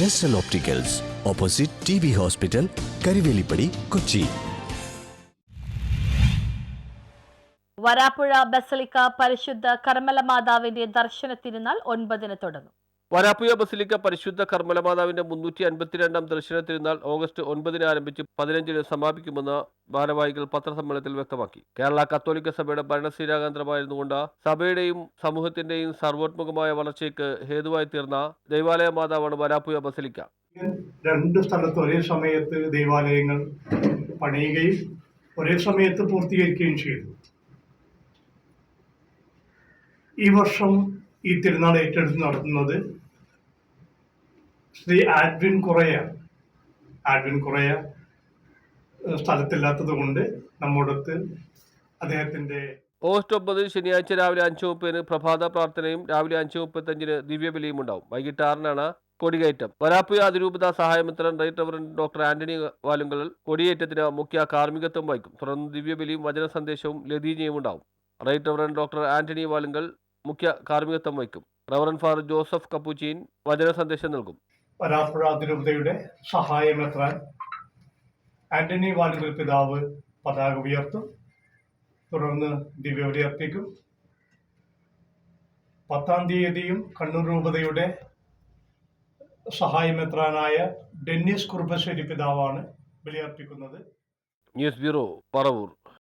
Jestel opticals opposite T B hospital Karivelippady Kochi Varappuzha basilica പരിശുദ്ധ കർമ്മല മാതാവിന്റെ ദർശന തിരുനാൾ ഒൻപതിന് തുടങ്ങും. വരാപ്പുയ ബസിലിക്ക പരിശുദ്ധ കർമ്മലമാതാവിന്റെ മുന്നൂറ്റി അൻപത്തിരണ്ടാം ദർശന തിരുനാൾ ഓഗസ്റ്റ് ഒൻപതിന് ആരംഭിച്ച് പതിനഞ്ചിന് സമാപിക്കുമെന്ന് ഭാരവാഹികൾ പത്രസമ്മേളനത്തിൽ വ്യക്തമാക്കി. കേരള കത്തോലിക്ക സഭയുടെ ഭരണസ്ഥിരാകേന്ദ്രമായിരുന്നുകൊണ്ട് സഭയുടെയും സമൂഹത്തിന്റെയും സർവോത്മുഖമായ വളർച്ചയ്ക്ക് ഹേതുവായി തീർന്ന ദൈവാലയ മാതാവാണ് വരാപ്പുയ ബസിലിക്ക. രണ്ട് സ്ഥലത്ത് ഒരേ സമയത്ത് ദൈവാലയങ്ങൾ പണിയുകയും ഒരേ സമയത്ത് പൂർത്തീകരിക്കുകയും ചെയ്തു. ഈ വർഷം ഈ തിരുനാൾ ഏറ്റെടുത്ത് നടത്തുന്നത് ശ്രീ ആഡ്വിൻ കുറയ. ആഡ്വിൻ കുറയ സ്ഥലത്തില്ലാത്തത് കൊണ്ട് നമ്മോടൊത്ത് അദ്ദേഹത്തിന്റെ ഓഗസ്റ്റ് ഒമ്പത് ശനിയാഴ്ച രാവിലെ അഞ്ച് മുപ്പതിന് പ്രഭാത പ്രാർത്ഥനയും രാവിലെ അഞ്ച് മുപ്പത്തഞ്ചിന് ദിവ്യബലിയും ഉണ്ടാവും. വൈകിട്ട് ആറിനാണ് കൊടികയറ്റം. വരാപ്പുയ അതിരൂപത സഹായമിത്രൻ right reverend doctor Antony Valungal കൊടിയേറ്റത്തിന് മുഖ്യ കാർമ്മികത്വം വഹിക്കും. തുടർന്ന് ദിവ്യബലിയും വചന സന്ദേശവും ലതീനയും ഉണ്ടാവും. Right reverend doctor Antony Valungal മുഖ്യ കാർമ്മികത്വം വഹിക്കും. റവറൻ ഫാദർ ജോസഫ് കപ്പൂച്ചീൻ വചന സന്ദേശം നൽകും. വരാപ്പുഴ അതിരൂപതയുടെ സഹായമെത്രാൻ ആന്റണി വാലുകൽ പിതാവ് പതാക ഉയർത്തും. തുടർന്ന് ദിവ്യബലി അർപ്പിക്കും. പത്താം തീയതിയും കണ്ണൂർ രൂപതയുടെ സഹായമെത്രാനായ ഡെന്നിസ് കുർബശ്ശേരി പിതാവാണ് ബലിയർപ്പിക്കുന്നത്. News bureau Paravur.